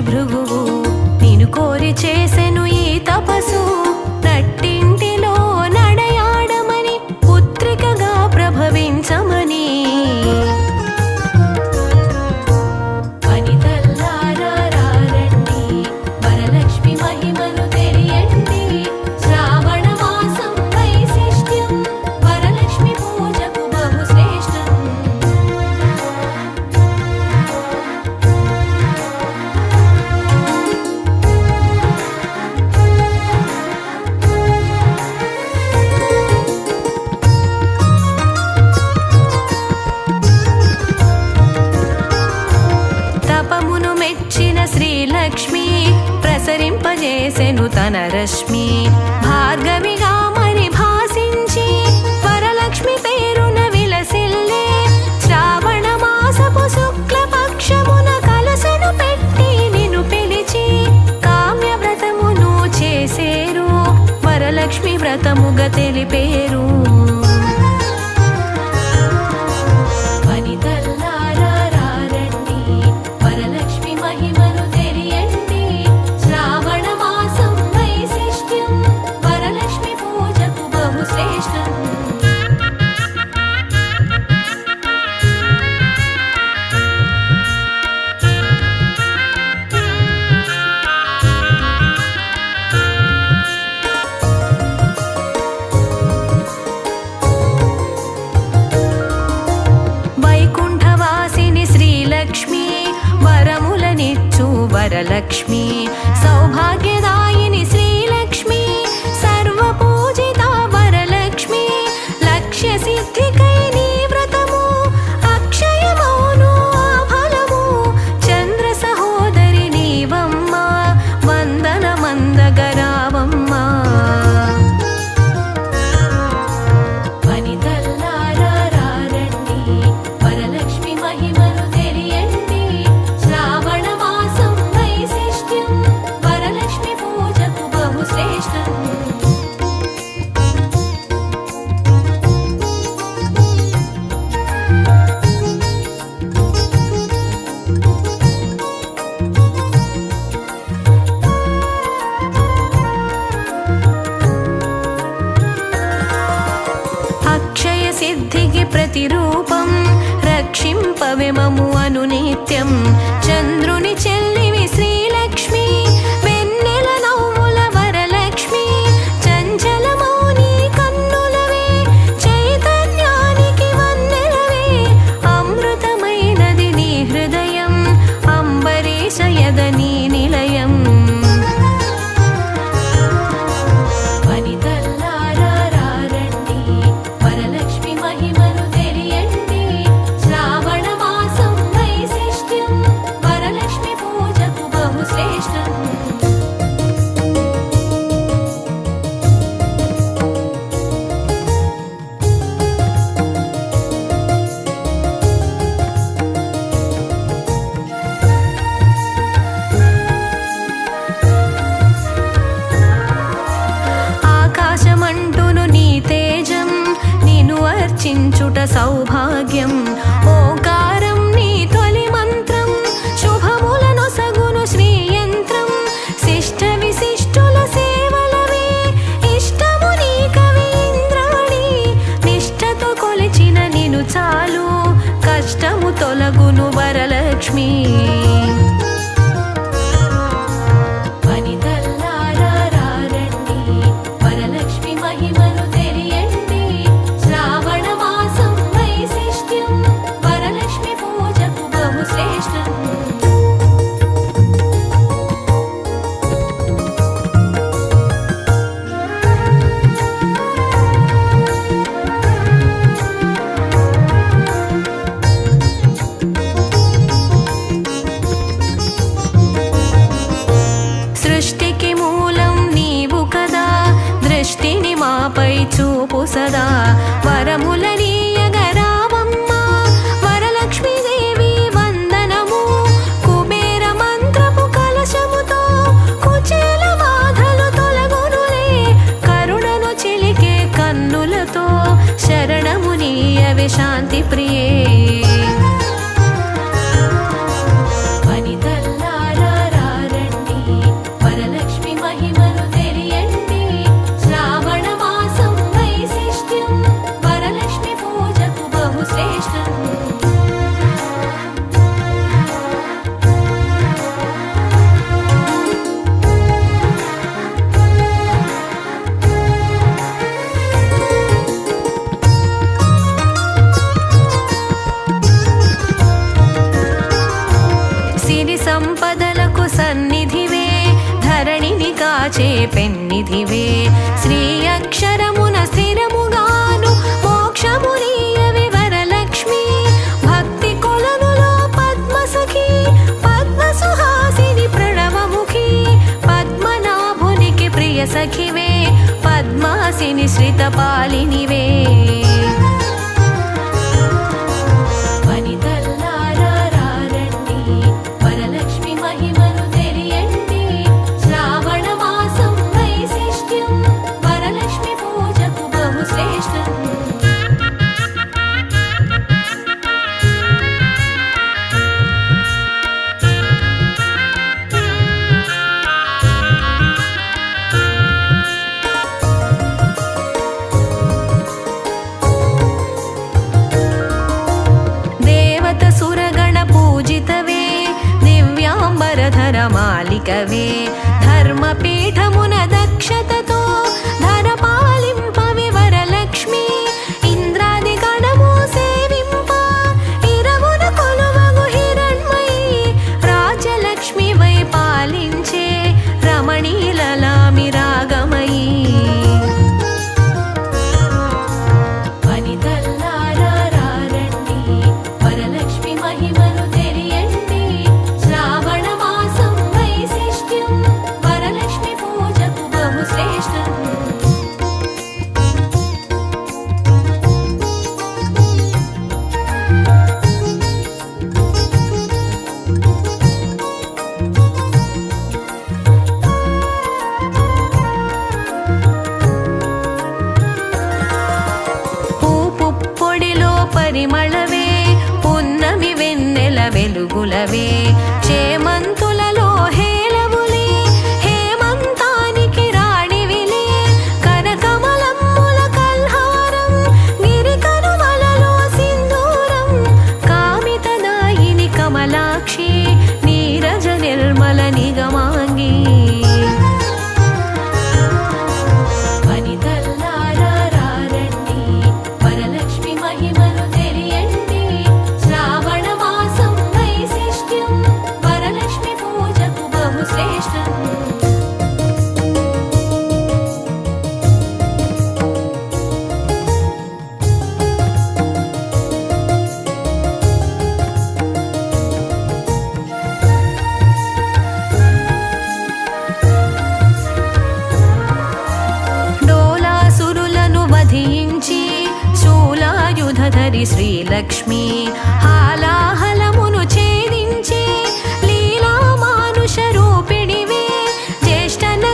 భృగువు నేను కోరి చేసెను ఈ తపసు చేసెను తన రశ్మి భార్గవిగా మరి భాసించి వరలక్ష్మి పేరున విలసిల్లే శ్రావణ మాసపు శుక్ల పక్షమున కలసను పెట్టి నిన్ను పిలిచి కామ్య వ్రతమును చేసేరు. వరలక్ష్మి వ్రతముగా తెలిపేరు. చూపు సదా. వరములనీయగరావమ్మ వరలక్ష్మీదేవి వందనము. కుబేర మంత్రపు కలశముతో కుచేల బాధలు తొలగునులే. కరుణను చిలికే కన్నులతో శరణమునీయవి శాంతి ప్రియే కాచే పెన్నిధివే. శ్రీ అక్షరమున స్థిరముగాను మోక్షమునీయవి వరలక్ష్మి. భక్తి కొలనులో పద్మ పద్మసుహాసిని ప్రణవముఖి. పద్మనాభునికి ప్రియ సఖివే పద్మాసిని శ్రితపాలినివే. कवि धर्मपि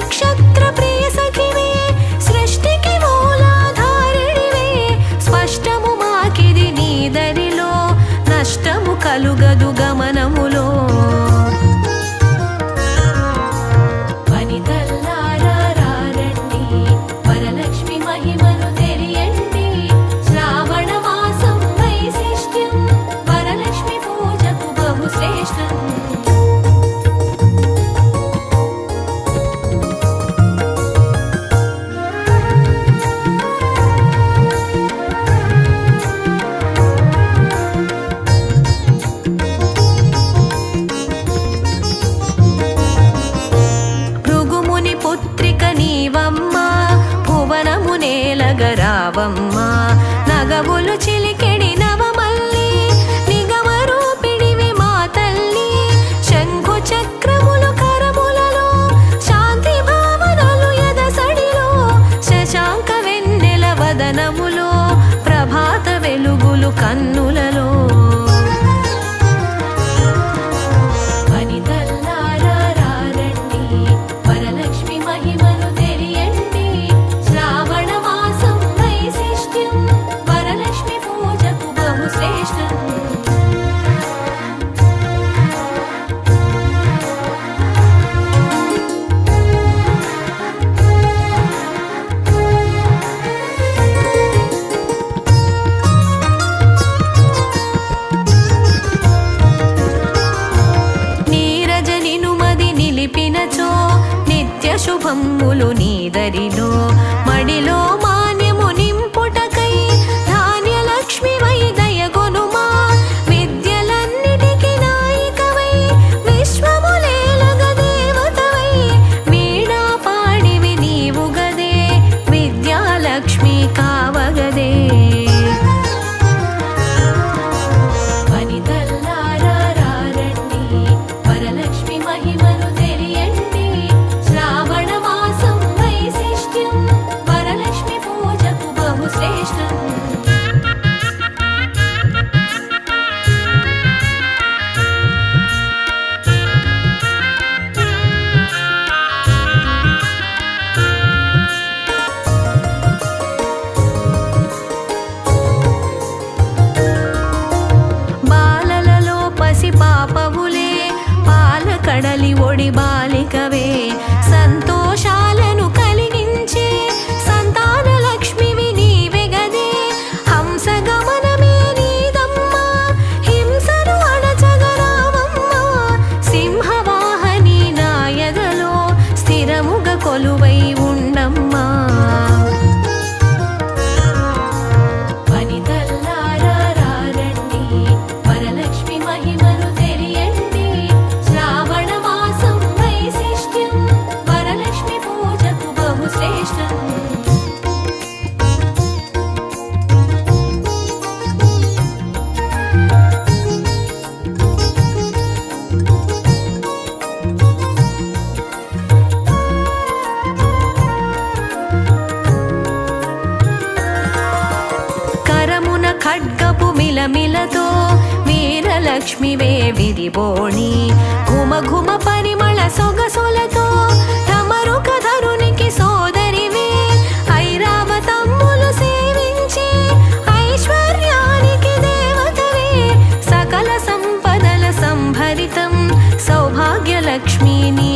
నక్షత్ర ప్రియ సఖీ பாவம் that మహిమను సౌభాగ్యలక్ష్మీ నీ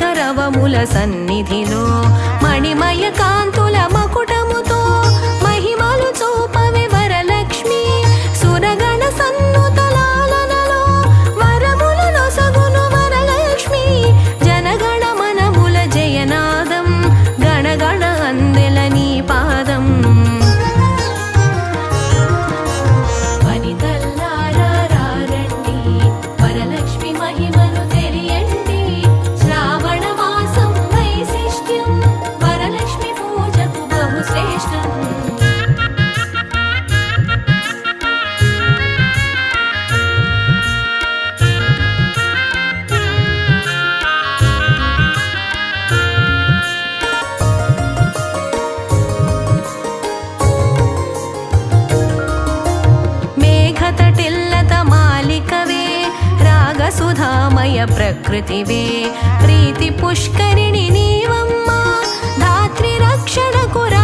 కరవముల సన్నిధిలో మణిమయ కాంతుల మకుటముతో మహిమలు చూపు प्रकृतिवे प्रीतिपुष्करिणि नीवम्मा धात्रिरक्षणकुरा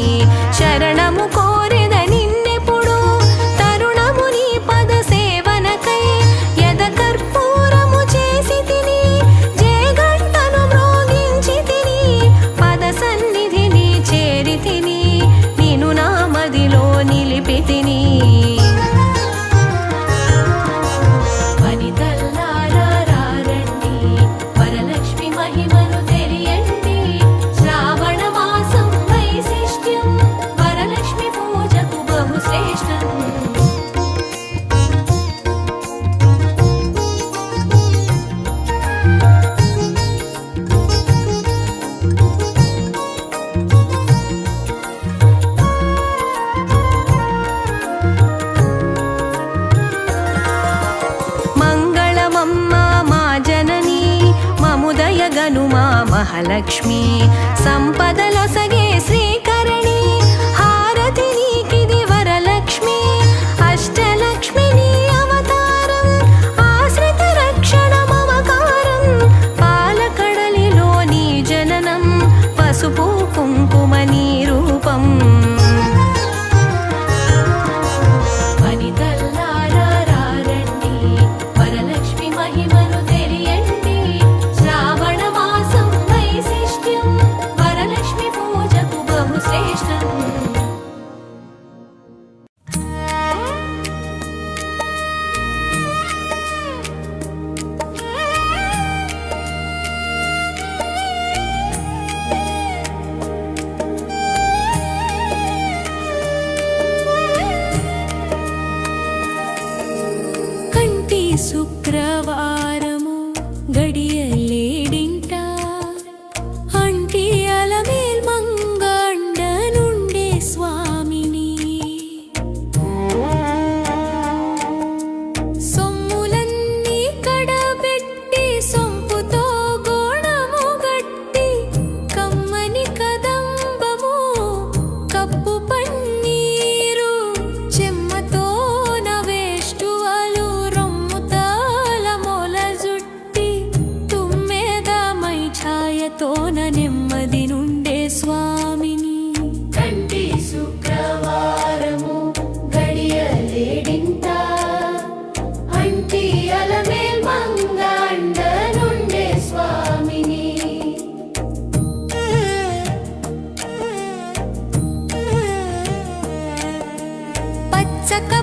Всяко